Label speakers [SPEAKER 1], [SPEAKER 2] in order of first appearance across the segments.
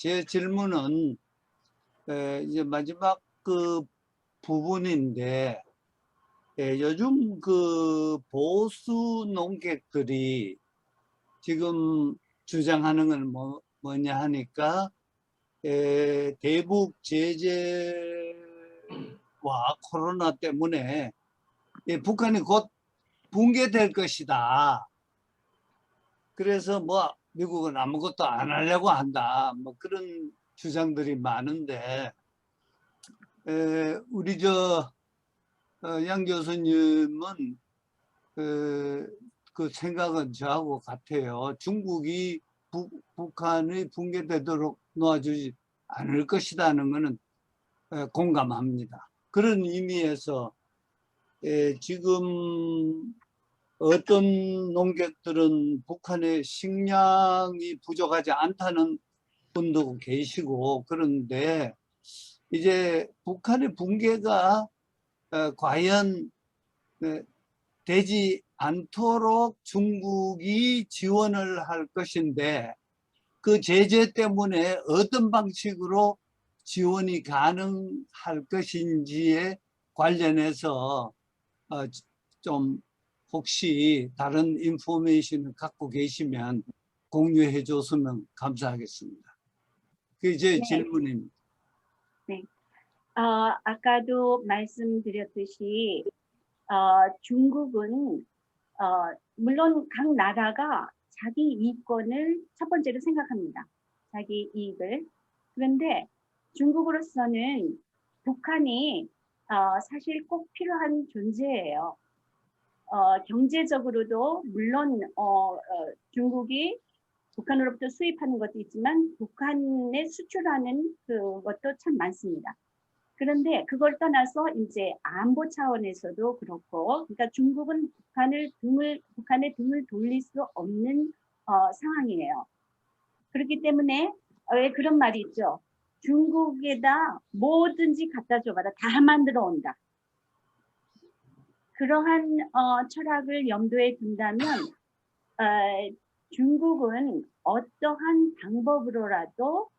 [SPEAKER 1] 제 질문은 에, 이제 마지막 그 부분인데 예, 요즘 그 보수 농객들이 지금 주장하는 건 뭐, 뭐냐 하니까 에, 대북 제재와 코로나 때문에 예, 북한이 곧 붕괴될 것이다. 그래서 뭐 미국은 아무것도 안 하려고 한다. 뭐 그런 주장들이 많은데 에, 우리 저 어, 양 교수님은 그, 그 생각은 저하고 같아요. 중국이 북, 북한이 붕괴되도록 놓아주지 않을 것이라는 것은 에, 공감합니다. 그런 의미에서 에, 지금 어떤 농객들은 북한의 식량이 부족하지 않다는 분도 계시고 그런데 이제 북한의 붕괴가 어, 과연 어, 되지 않도록 중국이 지원을 할 것인데 그 제재 때문에 어떤 방식으로 지원이 가능할 것인지에 관련해서 어, 좀 혹시 다른 인포메이션을 갖고 계시면 공유해 줬으면 감사하겠습니다. 그게 제
[SPEAKER 2] 네.
[SPEAKER 1] 질문입니다.
[SPEAKER 2] 어, 아까도 말씀드렸듯이 어, 중국은 어, 물론 각 나라가 자기 이권을 첫 번째로 생각합니다. 자기 이익을. 그런데 중국으로서는 북한이 어, 사실 꼭 필요한 존재예요. 어, 경제적으로도 물론 어, 어, 중국이 북한으로부터 수입하는 것도 있지만 북한에 수출하는 그것도 참 많습니다. 그런데 그걸 떠나서 이제 안보 차원에서도 그렇고, 그러니까 중국은 북한을 등을 북한의 등을 돌릴 수 없는 어, 상황이에요. 그렇기 때문에 어, 왜 그런 말이 있죠. 중국에다 뭐든지 갖다 줘봐라 다 만들어 온다. 그러한 어, 철학을 염두에 둔다면 어, 중국은 어떠한 방법으로라도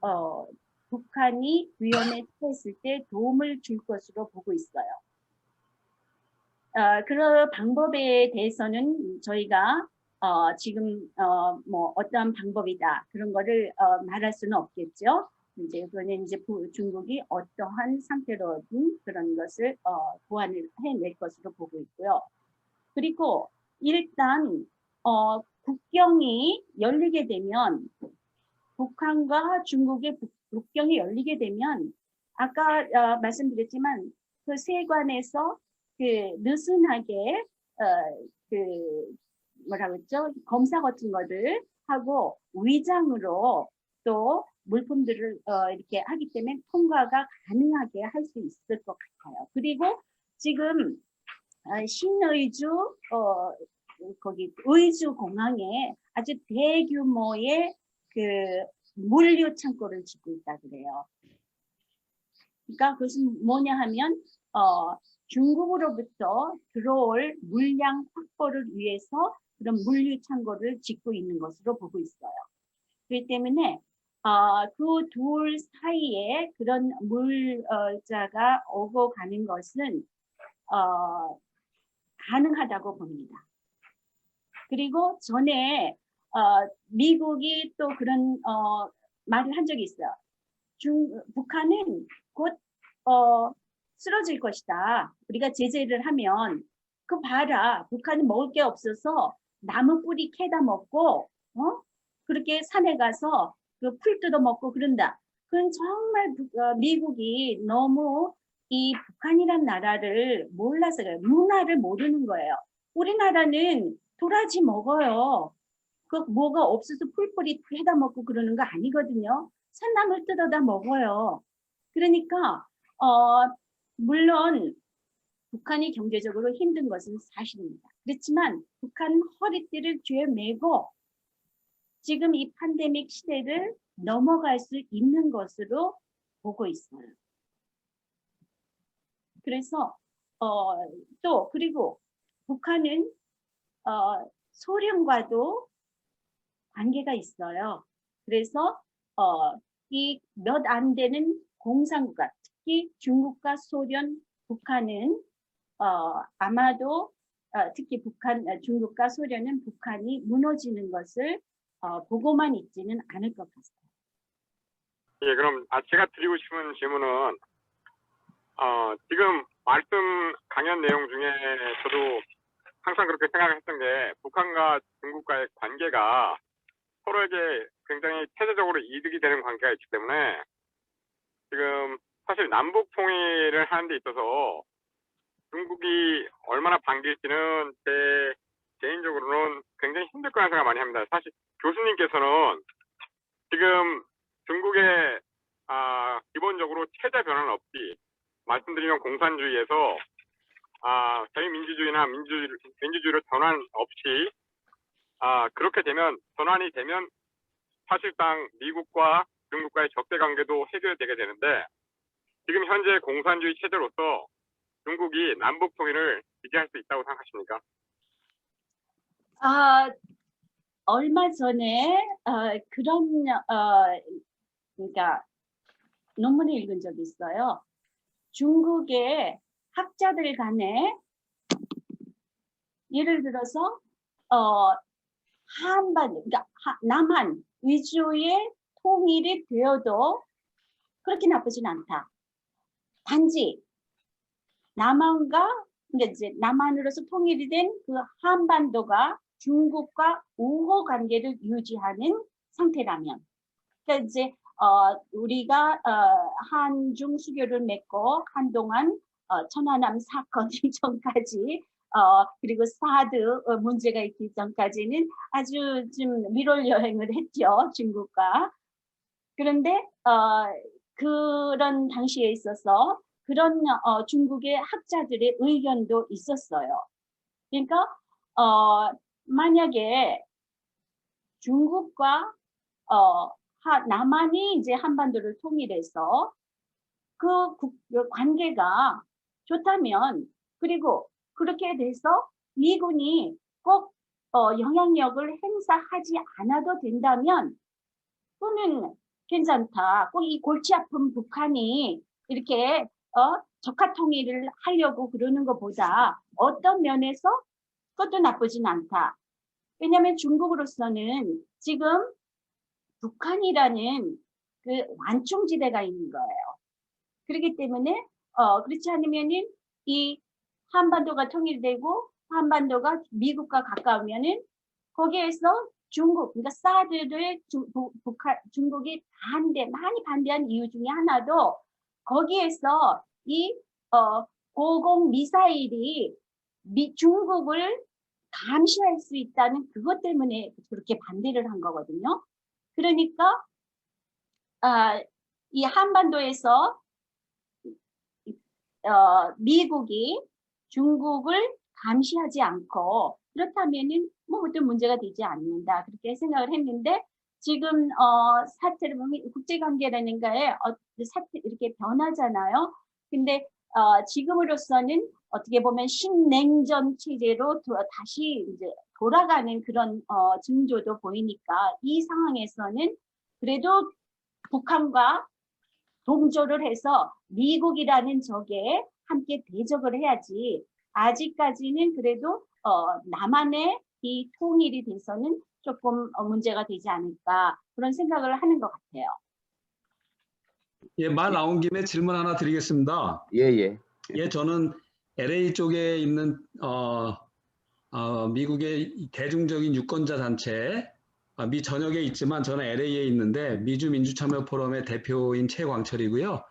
[SPEAKER 2] 어, 북한이 위험에 처했을 때 도움을 줄 것으로 보고 있어요. 어, 그런 방법에 대해서는 저희가 어, 지금 어, 뭐 어떠한 방법이다 그런 거를 어, 말할 수는 없겠죠. 이제 그거는 이제 부- 중국이 어떠한 상태로든 그런 것을 어, 보완을 해낼 것으로 보고 있고요. 그리고 일단 어, 국경이 열리게 되면 북한과 중국의 국- 국경이 열리게 되면 아까 어, 말씀드렸지만 그 세관에서 그 느슨하게 어, 그 뭐라고 했죠 검사 같은 것들 하고 위장으로 또 물품들을 어, 이렇게 하기 때문에 통과가 가능하게 할 수 있을 것 같아요. 그리고 지금 어, 신의주 어, 거기 의주 공항에 아주 대규모의 그 물류 창고를 짓고 있다 그래요. 그러니까 그것은 뭐냐 하면 어, 중국으로부터 들어올 물량 확보를 위해서 그런 물류 창고를 짓고 있는 것으로 보고 있어요. 그렇기 때문에 어, 그 둘 사이에 그런 물자가 오고 가는 것은 어, 가능하다고 봅니다. 그리고 전에 어, 미국이 또 그런 어, 말을 한 적이 있어요. 중, 북한은 곧 어, 쓰러질 것이다. 우리가 제재를 하면 그 봐라. 북한은 먹을 게 없어서 나무 뿌리 캐다 먹고 어? 그렇게 산에 가서 그 풀 뜯어 먹고 그런다. 그건 정말 북- 어, 미국이 너무 이 북한이란 나라를 몰라서 그래요. 문화를 모르는 거예요. 우리나라는 도라지 먹어요. 그 뭐가 없어서 풀뿌리 해다 먹고 그러는 거 아니거든요. 산나물 뜯어다 먹어요. 그러니까 어 물론 북한이 경제적으로 힘든 것은 사실입니다. 그렇지만 북한은 허리띠를 쥐어 매고 지금 이 팬데믹 시대를 넘어갈 수 있는 것으로 보고 있어요. 그래서 어, 또 그리고 북한은 어, 소련과도 관계가 있어요. 그래서 어, 어, 이몇 안 되는 공산국가, 특히 중국과 소련, 북한은 어, 아마도 어, 특히 북한, 어, 중국과 소련은 북한이 무너지는 것을 어, 보고만 있지는 않을 것 같습니다.
[SPEAKER 3] 예, 그럼 아, 제가 드리고 싶은 질문은 어, 지금 말씀 강연 내용 중에 저도 항상 그렇게 생각했던 게 북한과 중국과의 관계가 서로에게 굉장히 체제적으로 이득이 되는 관계가 있기 때문에 지금 사실 남북 통일을 하는 데 있어서 중국이 얼마나 반길지는 제 개인적으로는 굉장히 힘들 거라는 생각 많이 합니다. 사실 교수님께서는 지금 중국의 아, 기본적으로 체제 변화는 없이 말씀드리면 공산주의에서 아, 자유민주주의나 민주주의, 민주주의로 전환 없이 아, 그렇게 되면 전환이 되면 사실상 미국과 중국과의 적대 관계도 해결되게 되는데 지금 현재 공산주의 체제로서 중국이 남북 통일을 지지할 수 있다고 생각하십니까?
[SPEAKER 2] 아, 얼마 전에 어, 그런 어, 그러니까 논문을 읽은 적이 있어요. 중국의 학자들 간에 예를 들어서 어, 한반, 그러니까 하- 남한 위주의 통일이 되어도 그렇게 나쁘진 않다. 단지 남한과 그러니까 이제 남한으로서 통일이 된 그 한반도가 중국과 우호 관계를 유지하는 상태라면, 그러니까 이제 어, 우리가 어, 한중 수교를 맺고 한동안 어, 천안함 사건 이전까지 어, 그리고 사드 어, 문제가 있기 전까지는 아주 좀 밀월 여행을 했죠 중국과. 그런데 어, 그런 당시에 있어서 그런 어, 중국의 학자들의 의견도 있었어요. 그러니까 어, 만약에 중국과 어, 하- 남한이 이제 한반도를 통일해서 그 국- 그 관계가 좋다면 그리고 그렇게 돼서 미군이 꼭 어, 영향력을 행사하지 않아도 된다면 그는 괜찮다. 꼭 이 골치 아픈 북한이 이렇게 어, 적화 통일을 하려고 그러는 것보다 어떤 면에서 그것도 나쁘진 않다. 왜냐하면 중국으로서는 지금 북한이라는 그 완충지대가 있는 거예요. 그렇기 때문에 어, 그렇지 않으면은 이 한반도가 통일되고 한반도가 미국과 가까우면은 거기에서 중국, 그러니까 사드를 중, 부- 북한, 중국이 반대, 많이 반대한 이유 중에 하나도 거기에서 이 어, 고공 미사일이 미, 중국을 감시할 수 있다는 그것 때문에 그렇게 반대를 한 거거든요. 그러니까 아, 이 한반도에서 어, 미국이 중국을 감시하지 않고 그렇다면은 뭐 어떤 문제가 되지 않는다 그렇게 생각을 했는데 지금 어, 사태를 보면 국제관계라는 거에 어, 사태 이렇게 변하잖아요. 근데 어, 지금으로서는 어떻게 보면 신냉전 체제로 도- 다시 이제 돌아가는 그런 어, 징조도 보이니까 이 상황에서는 그래도 북한과 동조를 해서 미국이라는 적에 함께 대적을 해야지 아직까지는 그래도 어, 남한의 이 통일이 돼서는 조금 어, 문제가 되지 않을까 그런 생각을 하는 것 같아요.
[SPEAKER 4] 예, 말 나온 김에 질문 하나 드리겠습니다.
[SPEAKER 5] 예, 예.
[SPEAKER 4] 예, 저는 LA 쪽에 있는 어, 어, 미국의 대중적인 유권자 단체, 아, 미 전역에 있지만 저는 LA에 있는데 미주 민주 참여 포럼의 대표인 최광철이고요.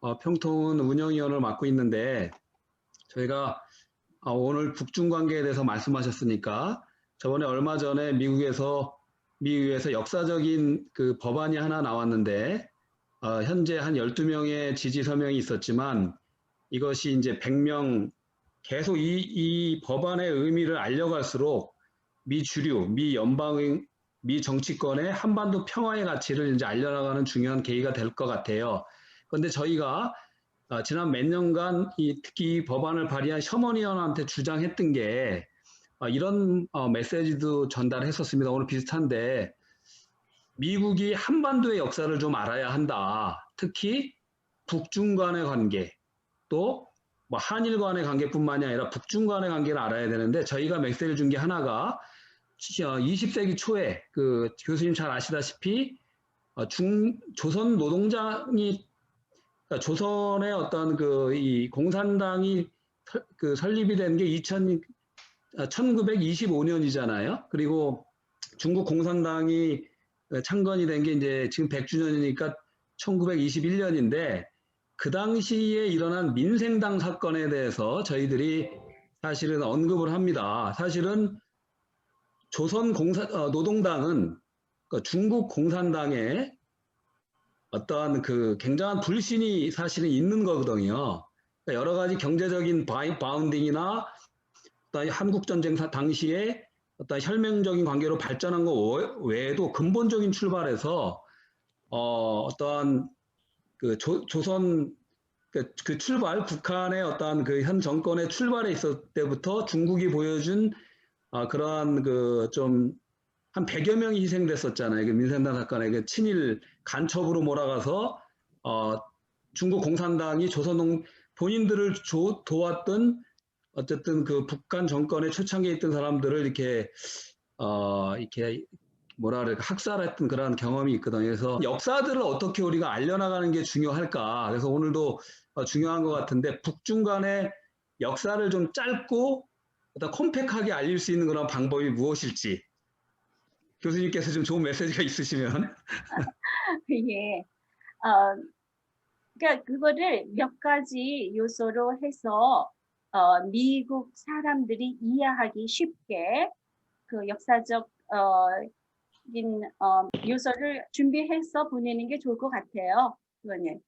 [SPEAKER 4] 어, 평통은 운영위원을 맡고 있는데 저희가 어, 오늘 북중 관계에 대해서 말씀하셨으니까 저번에 얼마 전에 미국에서 미국에서 역사적인 그 법안이 하나 나왔는데 어, 현재 한 12명의 지지 서명이 있었지만 이것이 이제 100명 계속 이, 이 법안의 의미를 알려갈수록 미 주류, 미 연방, 미 정치권의 한반도 평화의 가치를 이제 알려나가는 중요한 계기가 될 것 같아요. 그런데 저희가 어, 지난 몇 년간 이 특히 이 법안을 발의한 셔먼 의원한테 주장했던 게 어, 이런 어, 메시지도 전달했었습니다. 오늘 비슷한데 미국이 한반도의 역사를 좀 알아야 한다. 특히 북중 간의 관계, 또 뭐 한일 간의 관계뿐만이 아니라 북중 간의 관계를 알아야 되는데 저희가 메시지를 준 게 하나가 20세기 초에 그 교수님 잘 아시다시피 어, 중 조선 노동장이 그러니까 조선의 어떤 그 이 공산당이 설- 그 설립이 된 게 2000, 1925년이잖아요. 그리고 중국 공산당이 창건이 된 게 이제 지금 100주년이니까 1921년인데 그 당시에 일어난 민생당 사건에 대해서 저희들이 사실은 언급을 합니다. 사실은 조선 공사 어, 노동당은 그 중국 공산당의 어떠한 그 굉장한 불신이 사실은 있는 거거든요. 그러니까 여러 가지 경제적인 바운딩이나 한국 전쟁 사- 당시에 어떤 혈맹적인 관계로 발전한 것 외- 외에도 근본적인 출발에서 어, 어떠한 그 조, 조선 그, 그 출발 북한의 어떠한 그 현 정권의 출발에 있을 때부터 중국이 보여준 아, 그러한 그 좀 한 100여 명이 희생됐었잖아요. 그 민생당 사건에 그 친일 간첩으로 몰아가서 어, 중국 공산당이 조선농 본인들을 조- 도왔던 어쨌든 그 북한 정권의 초창기에 있던 사람들을 이렇게 어 이렇게 뭐라 그럴까 학살했던 그런 경험이 있거든요. 그래서 역사들을 어떻게 우리가 알려나가는 게 중요할까? 그래서 오늘도 어, 중요한 것 같은데 북중 간의 역사를 좀 짧고 어떤 콤팩하게 알릴 수 있는 그런 방법이 무엇일지 교수님께서 좀 좋은 메시지가 있으시면
[SPEAKER 2] 예. 어, 그러니까 그거를 몇 가지 요소로 해서 어, 미국 사람들이 이해하기 쉽게 그 역사적 어, 인, 어, 요소를 준비해서 보내는 게 좋을 것 같아요. 그거는.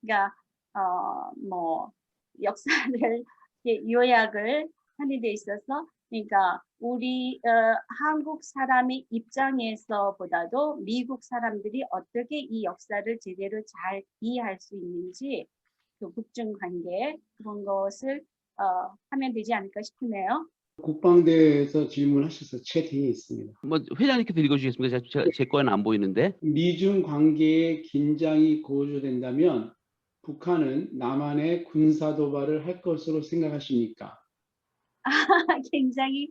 [SPEAKER 2] 그러니까 어, 뭐 역사를 요약을 하는 데 있어서 그러니까 우리 어, 한국 사람의 입장에서보다도 미국 사람들이 어떻게 이 역사를 제대로 잘 이해할 수 있는지 그 북중 관계 그런 것을 어, 하면 되지 않을까 싶네요.
[SPEAKER 5] 국방대에서 질문하셔서 채팅이 있습니다.
[SPEAKER 6] 뭐 회장님께서 읽어주시겠습니까? 제, 제, 제 거는 안 보이는데.
[SPEAKER 5] 미중 관계의 긴장이 고조된다면 북한은 남한에 군사 도발을 할 것으로 생각하십니까?
[SPEAKER 2] 굉장히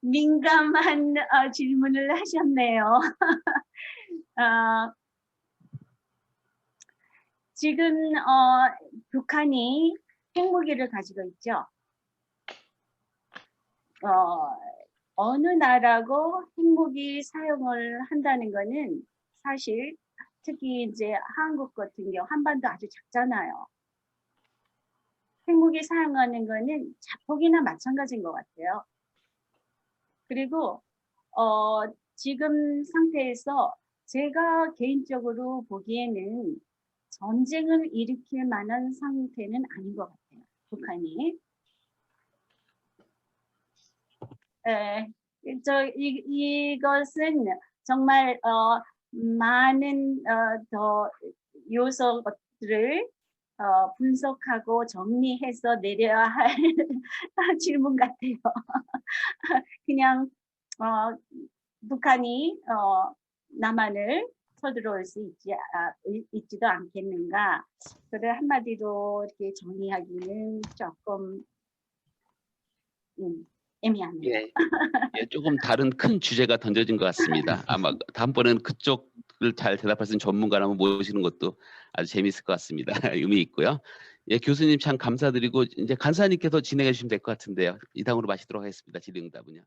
[SPEAKER 2] 민감한 어, 질문을 하셨네요. 어, 지금 어, 북한이 핵무기를 가지고 있죠. 어, 어느 나라고 핵무기 사용을 한다는 거는 사실 특히 이제 한국 같은 경우 한반도 아주 작잖아요. 핵무기 사용하는 거는 자폭이나 마찬가지인 것 같아요. 그리고 어, 지금 상태에서 제가 개인적으로 보기에는 전쟁을 일으킬 만한 상태는 아닌 것 같아요. 북한이. 에, 저, 이, 이것은 정말 어, 많은 어, 더 요소들을 어, 분석하고 정리해서 내려야 할 질문 같아요. 그냥 어, 북한이 어, 남한을 서들어올 수 있지, 아, 이- 있지도 않겠는가. 그를 한마디로 이렇게 정리하기는 조금 음, 애매합니다.
[SPEAKER 6] 예. 예, 조금 다른 큰 주제가 던져진 것 같습니다. 아마 다음번에는 그쪽을 잘 대답할 수 있는 전문가를 한번 모시는 것도 아주 재미있을 것 같습니다. 의미 있고요. 예, 교수님 참 감사드리고 이제 간사님께서 진행해 주시면 될 것 같은데요. 이상으로 마치도록 하겠습니다. 질의응답은요.